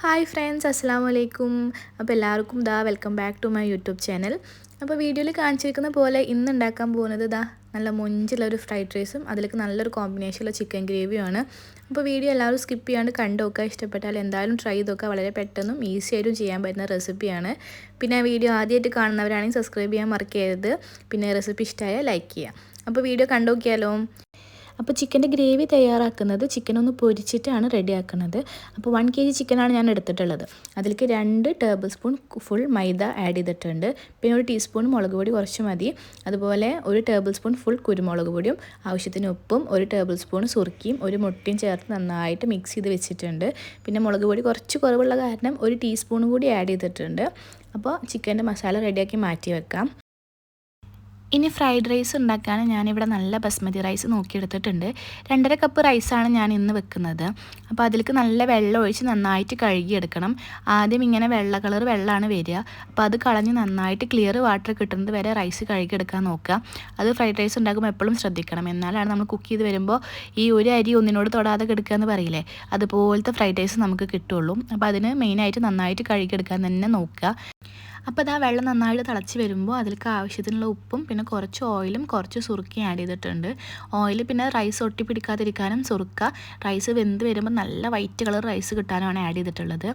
Hi friends അസ്സാം വലൈക്കും അപ്പോൾ എല്ലാവർക്കും ദാ welcome back to my YouTube channel. അപ്പോൾ വീഡിയോയിൽ കാണിച്ചിരിക്കുന്ന പോലെ ഇന്ന് ഉണ്ടാക്കാൻ പോകുന്നത് ദാ നല്ല മൊഞ്ചുള്ള ഒരു ഫ്രൈഡ് റൈസും അതിലേക്ക് നല്ലൊരു കോമ്പിനേഷനുള്ള ചിക്കൻ ഗ്രേവിയുമാണ് അപ്പോൾ വീഡിയോ എല്ലാവരും സ്കിപ്പ് ചെയ്യാണ്ട് കണ്ടു നോക്കുക. ഇഷ്ടപ്പെട്ടാൽ എന്തായാലും ട്രൈ ചെയ്ത് നോക്കുക വളരെ പെട്ടെന്നും ഈസി ആയിട്ടും ചെയ്യാൻ പറ്റുന്ന റെസിപ്പിയാണ് പിന്നെ വീഡിയോ ആദ്യമായിട്ട് കാണുന്നവരാണെങ്കിൽ സബ്സ്ക്രൈബ് ചെയ്യാൻ മറക്കരുത്. പിന്നെ റെസിപ്പി ഇഷ്ടമായാൽ ലൈക്ക് ചെയ്യാം അപ്പോൾ വീഡിയോ കണ്ടു നോക്കിയാലോ? അപ്പോൾ ചിക്കന്റെ ഗ്രേവി തയ്യാറാക്കുന്നത് ചിക്കൻ ഒന്ന് പൊരിച്ചിട്ടാണ് റെഡിയാക്കുന്നത്. അപ്പോൾ വൺ കെ ജി ചിക്കനാണ് ഞാൻ എടുത്തിട്ടുള്ളത്. അതിലേക്ക് രണ്ട് table spoon full maida add ചെയ്തിട്ടുണ്ട്. പിന്നെ ഒരു ടീസ്പൂൺ മുളക് പൊടി കുറച്ച് മതി. അതുപോലെ ഒരു ടേബിൾ സ്പൂൺ ഫുൾ കുരുമുളക് പൊടിയും ആവശ്യത്തിന് ഉപ്പും ഒരു ടേബിൾ സ്പൂൺ സുറുക്കിയും ഒരു മുട്ടയും ചേർത്ത് നന്നായിട്ട് മിക്സ് ചെയ്ത് വെച്ചിട്ടുണ്ട്. പിന്നെ മുളക് പൊടി കുറച്ച് കുറവുള്ള കാരണം ഒരു ടീസ്പൂൺ കൂടി ആഡ് ചെയ്തിട്ടുണ്ട്. അപ്പോൾ ചിക്കന്റെ മസാല റെഡിയാക്കി മാറ്റി വെക്കാം. ഇനി ഫ്രൈഡ് റൈസ് ഉണ്ടാക്കാൻ ഞാനിവിടെ നല്ല ബസ്മതി റൈസ് നോക്കിയെടുത്തിട്ടുണ്ട്. രണ്ടര കപ്പ് റൈസാണ് ഞാൻ ഇന്ന് വെക്കുന്നത്. അപ്പോൾ അതിലേക്ക് നല്ല വെള്ളം ഒഴിച്ച് നന്നായിട്ട് കഴുകിയെടുക്കണം. ആദ്യം ഇങ്ങനെ വെള്ള കളർ വെള്ളമാണ് വരിക. അപ്പോൾ അത് കളഞ്ഞ് നന്നായിട്ട് ക്ലിയർ വാട്ടർ കിട്ടുന്നത് വരെ റൈസ് കഴുകിയെടുക്കാൻ നോക്കുക. അത് ഫ്രൈഡ് റൈസ് ഉണ്ടാക്കുമ്പോൾ എപ്പോഴും ശ്രദ്ധിക്കണം. എന്നാലാണ് നമ്മൾ കുക്ക് ചെയ്ത് വരുമ്പോൾ ഈ ഒരു അരി ഒന്നിനോട് തൊടാതെ കിടക്കുക എന്ന് പറയില്ലേ? അതുപോലത്തെ ഫ്രൈഡ് റൈസ് നമുക്ക് കിട്ടുള്ളൂ. അപ്പോൾ അതിന് മെയിനായിട്ട് നന്നായിട്ട് കഴുകിയെടുക്കാൻ തന്നെ നോക്കുക. അപ്പോൾ ആ വെള്ളം നന്നായിട്ട് തിളച്ച് വരുമ്പോൾ അതിലേക്ക് ആവശ്യത്തിനുള്ള ഉപ്പും പിന്നെ കുറച്ച് ഓയിലും കുറച്ച് സുറുക്കയും ആഡ് ചെയ്തിട്ടുണ്ട്. ഓയിൽ പിന്നെ റൈസ് ഒട്ടി പിടിക്കാതിരിക്കാനും റൈസ് വെന്ത് വരുമ്പോൾ നല്ല വൈറ്റ് കളർ റൈസ് കിട്ടാനുമാണ് ആഡ് ചെയ്തിട്ടുള്ളത്.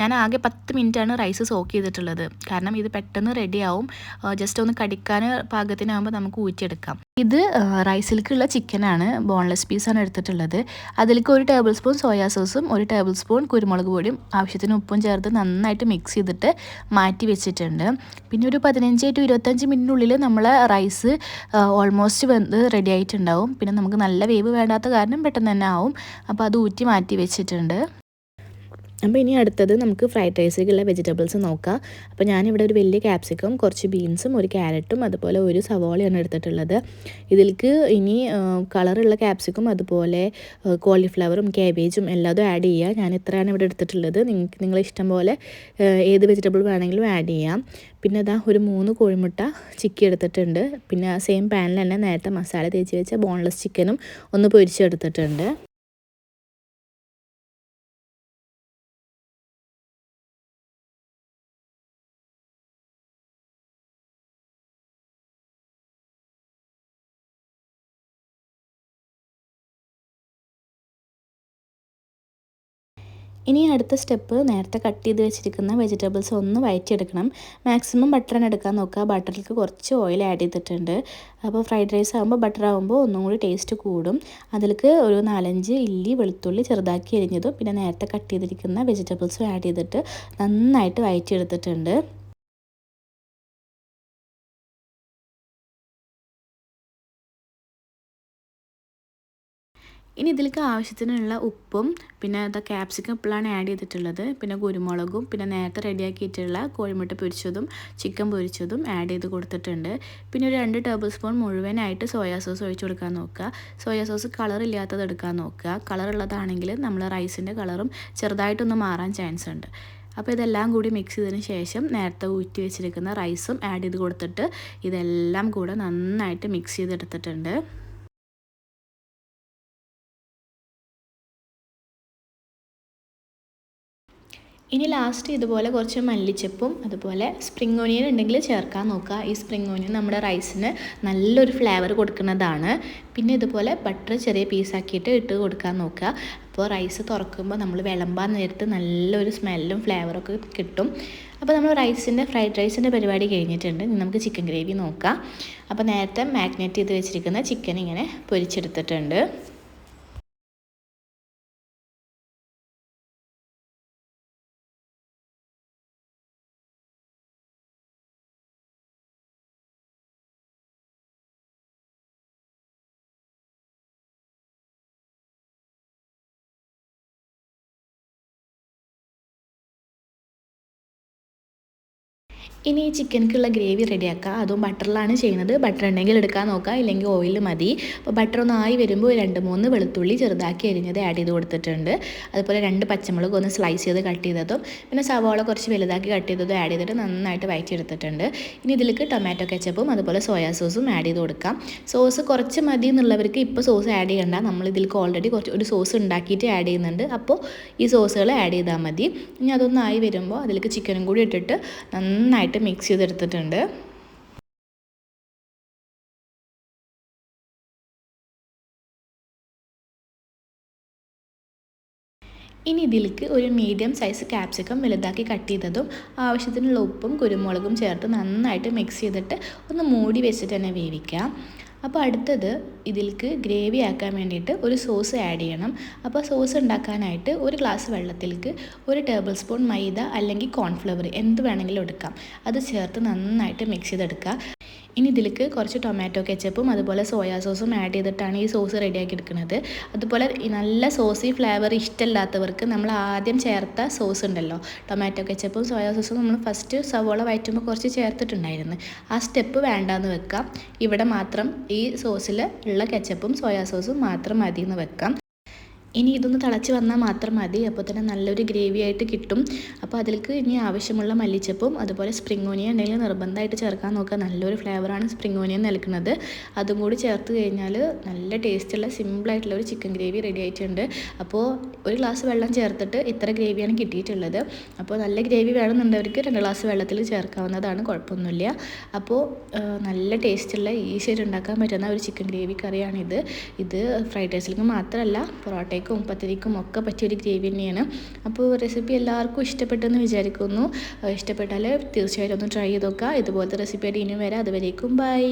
ഞാൻ ആകെ പത്ത് മിനിറ്റാണ് റൈസ് സോക്ക് ചെയ്തിട്ടുള്ളത്. കാരണം ഇത് പെട്ടെന്ന് റെഡിയാവും ജസ്റ്റ് ഒന്ന് കടിക്കാൻ പാകത്തിനാകുമ്പോൾ നമുക്ക് ഊറ്റിയെടുക്കാം. ഇത് റൈസിലേക്കുള്ള ചിക്കനാണ് ബോൺലെസ് പീസാണ് എടുത്തിട്ടുള്ളത്. അതിലേക്ക് ഒരു ടേബിൾ സ്പൂൺ സോയാ സോസും ഒരു ടേബിൾ സ്പൂൺ കുരുമുളക് പൊടിയും ആവശ്യത്തിന് ഉപ്പും ചേർത്ത് നന്നായിട്ട് മിക്സ് ചെയ്തിട്ട് മാറ്റി വെച്ചിട്ടുണ്ട്. പിന്നെ ഒരു പതിനഞ്ച് ടു ഇരുപത്തഞ്ച് മിനിറ്റിനുള്ളിൽ നമ്മൾ റൈസ് ഓൾമോസ്റ്റ് വെന്ത് റെഡി ആയിട്ടുണ്ടാവും. പിന്നെ നമുക്ക് നല്ല വേവ് വേണ്ടാത്ത കാരണം പെട്ടെന്ന് തന്നെ ആവും. അപ്പോൾ അത് ഊറ്റി മാറ്റി വെച്ചിട്ടുണ്ട്. അപ്പോൾ ഇനി അടുത്തത് നമുക്ക് ഫ്രൈഡ് റൈസിലേക്കുള്ള വെജിറ്റബിൾസ് നോക്കാം. അപ്പോൾ ഞാനിവിടെ ഒരു വലിയ ക്യാപ്സിക്കം കുറച്ച് ബീൻസും ഒരു ക്യാരറ്റും അതുപോലെ ഒരു സവോളയാണ് എടുത്തിട്ടുള്ളത്. ഇതിൽക്ക് ഇനി കളറുള്ള ക്യാപ്സിക്കും അതുപോലെ കോളിഫ്ലവറും ക്യാബേജും എല്ലാതും ആഡ് ചെയ്യുക ഞാൻ ഇത്രയാണ് ഇവിടെ എടുത്തിട്ടുള്ളത്. നിങ്ങൾക്ക് നിങ്ങൾ ഇഷ്ടം പോലെ ഏത് വെജിറ്റബിൾ വേണമെങ്കിലും ആഡ് ചെയ്യാം. പിന്നെ അതാ ഒരു മൂന്ന് കോഴിമുട്ട ചിക്കി എടുത്തിട്ടുണ്ട്. പിന്നെ സെയിം പാനിൽ തന്നെ നേരത്തെ മസാല തേച്ച് വെച്ച ബോൺലെസ് ചിക്കനും ഒന്ന് പൊരിച്ചെടുത്തിട്ടുണ്ട്. ഇനി അടുത്ത സ്റ്റെപ്പ് നേരത്തെ കട്ട് ചെയ്ത് വെച്ചിരിക്കുന്ന വെജിറ്റബിൾസ് ഒന്ന് വയറ്റിയെടുക്കണം മാക്സിമം ബട്ടറാണ് എടുക്കാൻ നോക്കുക. ബട്ടറിലേക്ക് കുറച്ച് ഓയിൽ ആഡ് ചെയ്തിട്ടുണ്ട്. അപ്പോൾ ഫ്രൈഡ് റൈസ് ആകുമ്പോൾ ബട്ടർ ആകുമ്പോൾ ഒന്നും കൂടി ടേസ്റ്റ് കൂടും. അതിലേക്ക് ഒരു നാലഞ്ച് ഇല്ലി വെളുത്തുള്ളി ചെറുതാക്കി എരിഞ്ഞതും പിന്നെ നേരത്തെ കട്ട് ചെയ്തിരിക്കുന്ന വെജിറ്റബിൾസും ആഡ് ചെയ്തിട്ട് നന്നായിട്ട് വയറ്റിയെടുത്തിട്ടുണ്ട് ഇനി ഇതിലേക്ക് ആവശ്യത്തിനുള്ള ഉപ്പും പിന്നെ അത് ക്യാപ്സിക്കം ഇപ്പോഴാണ് ആഡ് ചെയ്തിട്ടുള്ളത്. പിന്നെ കുരുമുളകും പിന്നെ നേരത്തെ റെഡിയാക്കിയിട്ടുള്ള കോഴിമുട്ട പൊരിച്ചതും ചിക്കൻ പൊരിച്ചതും ആഡ് ചെയ്ത് കൊടുത്തിട്ടുണ്ട്. പിന്നെ ഒരു രണ്ട് ടേബിൾ സ്പൂൺ മുഴുവനായിട്ട് സോയാ സോസ് ഒഴിച്ചു കൊടുക്കാൻ നോക്കുക. സോയാ സോസ് കളർ ഇല്ലാത്തത് എടുക്കാൻ നോക്കുക. കളർ ഉള്ളതാണെങ്കിൽ നമ്മൾ റൈസിന്റെ കളറും ചെറുതായിട്ടൊന്ന് മാറാൻ ചാൻസ് ഉണ്ട്. അപ്പോൾ ഇതെല്ലാം കൂടി മിക്സ് ചെയ്തതിന് ശേഷം നേരത്തെ ഊറ്റി വെച്ചിരിക്കുന്ന റൈസും ആഡ് ചെയ്ത് കൊടുത്തിട്ട് ഇതെല്ലാം കൂടെ നന്നായിട്ട് മിക്സ് ചെയ്തെടുത്തിട്ടുണ്ട്. ഇനി ലാസ്റ്റ് ഇതുപോലെ കുറച്ച് മല്ലിച്ചപ്പും അതുപോലെ സ്പ്രിംഗ് ഓനിയൻ ഉണ്ടെങ്കിൽ ചേർക്കാൻ നോക്കുക. ഈ സ്പ്രിംഗ് ഓനിയൻ നമ്മുടെ റൈസിന് നല്ലൊരു ഫ്ലേവർ കൊടുക്കുന്നതാണ്. പിന്നെ ഇതുപോലെ ബട്ടർ ചെറിയ പീസാക്കിയിട്ട് ഇട്ട് കൊടുക്കാൻ നോക്കുക. അപ്പോൾ റൈസ് തുറക്കുമ്പോൾ നമ്മൾ വിളമ്പാൻ നേരത്ത് നല്ലൊരു സ്മെല്ലും ഫ്ലേവറും ഒക്കെ കിട്ടും. അപ്പോൾ നമ്മൾ റൈസിന്റെ ഫ്രൈഡ് റൈസിന്റെ പരിപാടി കഴിഞ്ഞിട്ടുണ്ട്. ഇനി നമുക്ക് ചിക്കൻ ഗ്രേവി നോക്കാം. അപ്പോൾ നേരത്തെ മാഗ്നേറ്റ് ചെയ്ത് വെച്ചിരിക്കുന്ന ചിക്കൻ ഇങ്ങനെ പൊരിച്ചെടുത്തിട്ടുണ്ട്. ഇനി ഈ ചിക്കൻക്കുള്ള ഗ്രേവി റെഡിയാക്കുക അതും ബട്ടറിലാണ് ചെയ്യുന്നത്. ബട്ടർ ഉണ്ടെങ്കിൽ എടുക്കാൻ നോക്കുക ഇല്ലെങ്കിൽ ഓയിൽ മതി. അപ്പോൾ ബട്ടർ ഒന്ന് ആയി വരുമ്പോൾ രണ്ട് മൂന്ന് വെളുത്തുള്ളി ചെറുതാക്കി അരിഞ്ഞത് ആഡ് ചെയ്ത് കൊടുത്തിട്ടുണ്ട്. അതുപോലെ രണ്ട് പച്ചമുളക് ഒന്ന് സ്ലൈസ് ചെയ്ത് കട്ട് ചെയ്തതും പിന്നെ സവാള കുറച്ച് വലുതാക്കി കട്ട് ചെയ്തതും ആഡ് ചെയ്തിട്ട് നന്നായിട്ട് വയറ്റിയെടുത്തിട്ടുണ്ട്. ഇനി ഇതിലേക്ക് ടൊമാറ്റോ കെച്ചപ്പും അതുപോലെ സോയാ സോസും ആഡ് ചെയ്ത് കൊടുക്കാം. സോസ് കുറച്ച് മതി എന്നുള്ളവർക്ക് ഇപ്പോൾ സോസ് ആഡ് ചെയ്യണ്ട. നമ്മൾ ഇതിലേക്ക് ഓൾറെഡി കുറച്ച് ഒരു സോസ് ഉണ്ടാക്കിയിട്ട് ആഡ് ചെയ്യുന്നുണ്ട്. അപ്പോൾ ഈ സോസുകൾ ആഡ് ചെയ്താൽ മതി. ഇനി അതൊന്നായി വരുമ്പോൾ അതിലേക്ക് ചിക്കനും കൂടി ഇട്ടിട്ട് നന്നായിട്ട് മിക്സ് ചെയ്തെടുത്തിട്ടുണ്ട്. ഇനി ഇതിലേക്ക് ഒരു മീഡിയം സൈസ് ക്യാപ്സിക്കം വലുതാക്കി കട്ട് ചെയ്തതും ആവശ്യത്തിനുള്ള ഉപ്പും കുരുമുളകും ചേർത്ത് നന്നായിട്ട് മിക്സ് ചെയ്തിട്ട് ഒന്ന് മൂടി വെച്ചിട്ട് തന്നെ വേവിക്കാം. അപ്പോൾ അടുത്തത് ഇതിലേക്ക് ഗ്രേവി ആക്കാൻ വേണ്ടിയിട്ട് ഒരു സോസ് ആഡ് ചെയ്യണം. അപ്പോൾ സോസ് ഉണ്ടാക്കാനായിട്ട് ഒരു ഗ്ലാസ് വെള്ളത്തിലേക്ക് ഒരു ടേബിൾ സ്പൂൺ മൈദ അല്ലെങ്കിൽ കോൺഫ്ലവർ എന്ത് വേണമെങ്കിലും എടുക്കാം. അത് ചേർത്ത് നന്നായിട്ട് മിക്സ് ചെയ്തെടുക്കുക. ഇനി ഇതിലേക്ക് കുറച്ച് ടൊമാറ്റോ കെച്ചപ്പും അതുപോലെ സോയാ സോസും ആഡ് ചെയ്തിട്ടാണ് ഈ സോസ് റെഡിയാക്കി എടുക്കുന്നത്. അതുപോലെ നല്ല സോസി ഫ്ലേവർ ഇഷ്ടമില്ലാത്തവർക്ക് നമ്മൾ ആദ്യം ചേർത്ത സോസ് ഉണ്ടല്ലോ. ടൊമാറ്റോ കെച്ചപ്പും സോയാ സോസും നമ്മൾ ഫസ്റ്റ് സവോള വയറ്റുമ്പോൾ കുറച്ച് ചേർത്തിട്ടുണ്ടായിരുന്നു. ആ സ്റ്റെപ്പ് വേണ്ടാന്ന് വെക്കാം. ഇവിടെ മാത്രം ഈ സോസിൽ ഉള്ള കെച്ചപ്പും സോയാ സോസും മാത്രം മതി എന്ന് വെക്കാം. ഇനി ഇതൊന്ന് തിളച്ച് വന്നാൽ മാത്രം മതി. അപ്പോൾ തന്നെ നല്ലൊരു ഗ്രേവി ആയിട്ട് കിട്ടും. അപ്പോൾ അതിലേക്ക് ഇനി ആവശ്യമുള്ള മല്ലിച്ചപ്പും അതുപോലെ സ്പ്രിംഗ് ഓനിയൻ ഉണ്ടെങ്കിൽ നിർബന്ധമായിട്ട് ചേർക്കാൻ നോക്കുക. നല്ലൊരു ഫ്ലേവറാണ് സ്പ്രിംഗ് ഓനിയൻ നൽകുന്നത്. അതും കൂടി ചേർത്ത് കഴിഞ്ഞാൽ നല്ല ടേസ്റ്റുള്ള സിമ്പിളായിട്ടുള്ള ഒരു ചിക്കൻ ഗ്രേവി റെഡി ആയിട്ടുണ്ട്. അപ്പോൾ ഒരു ഗ്ലാസ് വെള്ളം ചേർത്തിട്ട് ഇത്ര ഗ്രേവിയാണ് കിട്ടിയിട്ടുള്ളത്. അപ്പോൾ നല്ല ഗ്രേവി വേണമെന്നുണ്ടവർക്ക് രണ്ട് ഗ്ലാസ് വെള്ളത്തിൽ ചേർക്കാവുന്നതാണ് കുഴപ്പമൊന്നുമില്ല. അപ്പോൾ നല്ല ടേസ്റ്റുള്ള ഈസിയായിട്ട് ഉണ്ടാക്കാൻ പറ്റുന്ന ഒരു ചിക്കൻ ഗ്രേവി കറിയാണിത്. ഇത് ഫ്രൈഡ് റൈസിലേക്ക് മാത്രമല്ല പൊറോട്ടയ്ക്ക് പൊറോട്ടയ്ക്കും പത്തിരിക്കും ഒക്കെ പറ്റിയൊരു ഗ്രേവി തന്നെയാണ്. അപ്പോൾ റെസിപ്പി എല്ലാവർക്കും ഇഷ്ടപ്പെട്ടെന്ന് വിചാരിക്കുന്നു. ഇഷ്ടപ്പെട്ടാൽ തീർച്ചയായിട്ടും ഒന്ന് ട്രൈ ചെയ്ത് നോക്കുക. ഇതുപോലത്തെ റെസിപ്പി ആയിട്ട് ഇനിയും വരാം. അതുവരേക്കും ബൈ